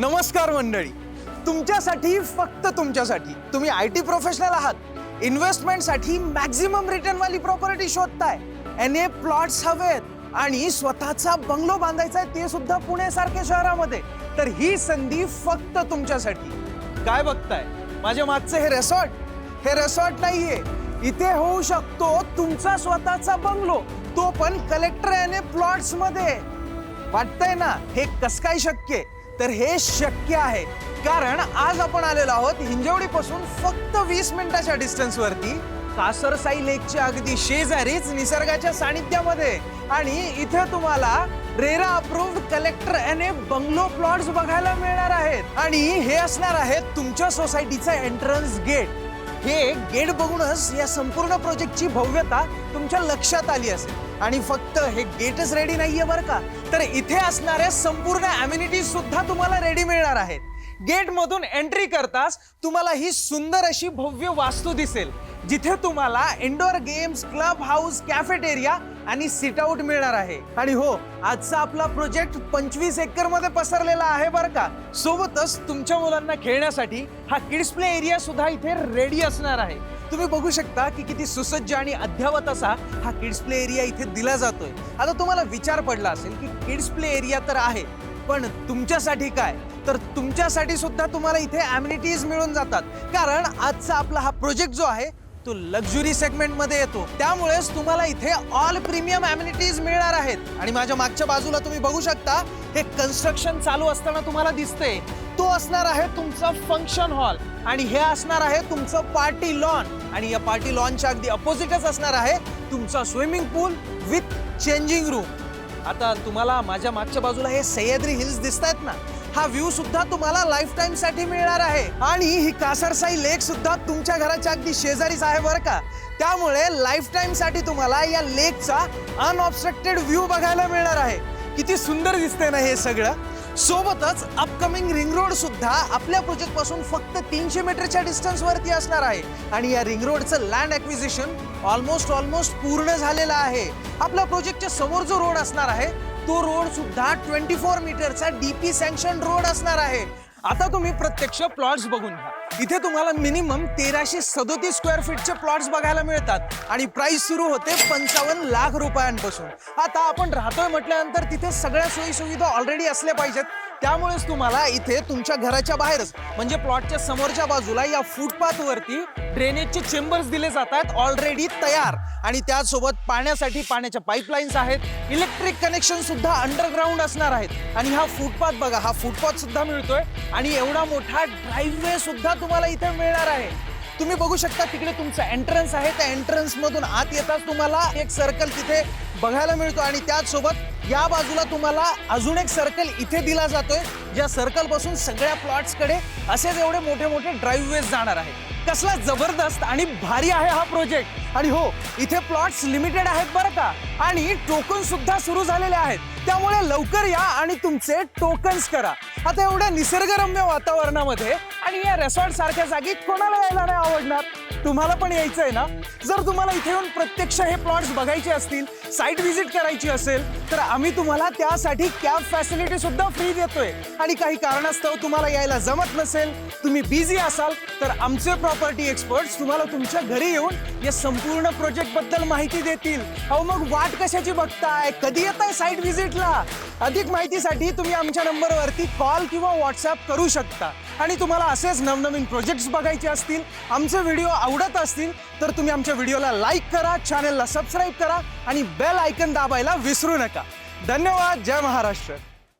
नमस्कार मंडळी. तुमच्यासाठी फक्त तुमच्यासाठी तुम्ही आय टी प्रोफेशनल आहात. इन्व्हेस्टमेंटसाठी मॅक्झिमम रिटर्न वाली प्रॉपर्टी शोधताय. एन ए प्लॉट्स हवेत आणि स्वतःचा बंगलो बांधायचा आहे ते सुद्धा पुण्यासारख्या शहरामध्ये. तर ही संधी फक्त तुमच्यासाठी. काय बघताय? माझ्या मागचं हे रेसॉर्ट हे रेसॉर्ट नाहीये. इथे होऊ शकतो तुमचा स्वतःचा बंगलो तो पण कलेक्टर एन ए प्लॉट्समध्ये. वाटतंय ना? हे कस काय शक्य? आहे तर हे शक्य आहे. कारण आज आपण आलेलो आहोत हिंजवडी पासून फक्त वीस मिनिटाच्या डिस्टन्स वरती कासरसाई लेकच्या अगदी शेजारीच निसर्गाच्या सानिध्यामध्ये. आणि इथे तुम्हाला RERA approved collector N A bungalow plots बघायला मिळणार आहेत. आणि हे असणार आहेत तुमच्या सोसायटीचं एंट्रन्स गेट हे गेट बघूनच या संपूर्ण प्रोजेक्टची भव्यता तुमच्या लक्षात आली असेल. आणि फक्त हे गेटच रेडी नाहीये बरं का? तर इथे असणाऱ्या संपूर्ण अम्युनिटीज सुद्धा तुम्हाला रेडी मिळणार आहेत. गेटमधून एंट्री करताच तुम्हाला ही सुंदर अशी भव्य वास्तू दिसेल जिथे तुम्हाला indoor games club house cafeteria आणि सिट आउट मिळणार आहे. आणि हो आजचा आपला प्रोजेक्ट पंचवीस एकरमध्ये पसरलेला आहे बरं का. सोबतच तुमच्या मुलांना खेळण्यासाठी हा किड्स प्ले एरिया सुद्धा इथे रेडी असणार आहे. तुम्ही बघू शकता की किती सुसज्ज आणि अद्यावत असा हा किड्स प्ले एरिया इथे दिला जातोय. आता तुम्हाला विचार पडला असेल की किड्स प्ले एरिया तर आहे पण तुमच्यासाठी काय? तर तुमच्यासाठी सुद्धा तुम्हाला इथे अम्युनिटीज मिळून जातात. कारण आजचा आपला हा प्रोजेक्ट जो आहे तो लक्झुरी सेगमेंटमध्ये येतो. त्यामुळेच तुम्हाला इथे ऑल प्रीमियम अम्युनिटीज मिळणार आहेत. आणि माझ्या मागच्या बाजूला तुम्ही बघू शकता हे कन्स्ट्रक्शन चालू असताना तुम्हाला दिसते तो असणार आहे तुमचा फंक्शन हॉल आणि हे असणार आहे तुमचं पार्टी लॉन आणि या पार्टी लॉनच्या अगदी अपोजिटच असणार आहे तुमचा swimming pool with changing room आता तुम्हाला माझ्या मागच्या बाजूला हे सह्याद्री हिल्स दिसत आहेत ना हा व्ह्यू सुद्धा तुम्हाला लाईफ टाइमसाठी मिळणार आहे. आणि ही कासरसाई लेक सुद्धा तुमच्या घराच्या अगदी शेजारीच आहे बरं का. त्यामुळे लाईफ टाइमसाठी तुम्हाला या लेकचा अनऑब्स्ट्रक्टेड व्ह्यू बघायला मिळणार आहे. किती सुंदर दिसते ना हे सगळं. सोबतच अपकमिंग रिंग रोड सुद्धा आपल्या प्रोजेक्टपासून फक्त तीनशे मीटरच्या डिस्टन्स वरती असणार आहे. आणि या रिंग रोडचं लँड ॲक्विजिशन ऑलमोस्ट ऑलमोस्ट पूर्ण झालेलं आहे. आपल्या प्रोजेक्टच्या समोर जो रोड असणार आहे तो रोड सुद्धा ट्वेंटी फोर मीटरचा डीपी सँक्शन रोड असणार आहे. आता तुम्ही प्रत्यक्ष प्लॉट्स बघून घ्या. इथे तुम्हाला मिनिमम तेराशे सदोतीस स्क्वेअर फीटचे प्लॉट्स बघायला मिळतात. आणि प्राइस सुरू होते पंचावन्न लाख रुपयांपासून. आता आपण राहतोय म्हटल्यानंतर तिथे सगळ्या सोयी सुविधा ऑलरेडी असल्या पाहिजेत. त्यामुळेच तुम्हाला इथे तुमच्या घराच्या बाहेरच म्हणजे प्लॉटच्या समोरच्या बाजूला या फुटपाथ वरती ड्रेनेजचे चेंबर्स दिले जातात ऑलरेडी तयार. आणि त्यासोबत पाण्यासाठी पाण्याच्या पाईपलाईन्स आहेत इलेक्ट्रिक कनेक्शन सुद्धा अंडरग्राऊंड असणार आहेत. आणि हा फुटपाथ बघा हा फुटपाथ सुद्धा मिळतोय आणि एवढा मोठा ड्राईव्हवे सुद्धा तुम्हाला इथे मिळणार आहे. तुम्ही बघू शकता तिकडे तुमचं एंट्रन्स आहे त्या एंट्रन्स मधून आत येताच तुम्हाला एक सर्कल तिथे बघायला मिळतो आणि त्याचसोबत या बाजूला तुम्हाला अजून एक सर्कल इथे दिला जातोय ज्या सर्कलपासून सगळ्या प्लॉट्सकडे असेच एवढे मोठे मोठे ड्राईव्हवेज जाणार आहे कसला जबरदस्त आणि भारी आहे हा प्रोजेक्ट आणि हो इथे प्लॉट्स लिमिटेड आहेत बरं का? आणि टोकन सुद्धा सुरू झालेले आहेत. त्यामुळे लवकर या आणि तुमचे टोकन्स करा. आता एवढ्या निसर्गरम्य वातावरणामध्ये आणि या रेसॉर्ट सारख्या जागी कोणाला यायला नाही आवडणार? तुम्हाला पण यायचं आहे ना? जर तुम्हाला इथे येऊन प्रत्यक्ष हे प्लॉट्स बघायचे असतील साईट व्हिजिट करायची असेल तर आम्ही तुम्हाला त्यासाठी कॅब फॅसिलिटी सुद्धा फ्री देतोय. आणि काही कारणास्तव तुम्हाला यायला जमत नसेल तुम्ही बिझी असाल तर आमचे प्रॉपर्टी एक्सपर्ट्स तुम्हाला तुमच्या घरी येऊन या संपूर्ण प्रोजेक्टबद्दल माहिती देतील. अहो मग वाट कशाची बघताय? कधी येत आहे साईट व्हिजिटला अधिक माहितीसाठी तुम्ही आमच्या नंबरवरती कॉल किंवा व्हॉट्सअप करू शकता. आणि तुम्हाला असेच नवनवीन प्रोजेक्ट्स बघायचे असतील आमचे व्हिडिओ आवडत असतील तर तुम्ही आमच्या व्हिडिओला लाईक करा चॅनलला सबस्क्राईब करा आणि बेल आयकन दाबायला विसरू नका. धन्यवाद जय महाराष्ट्र.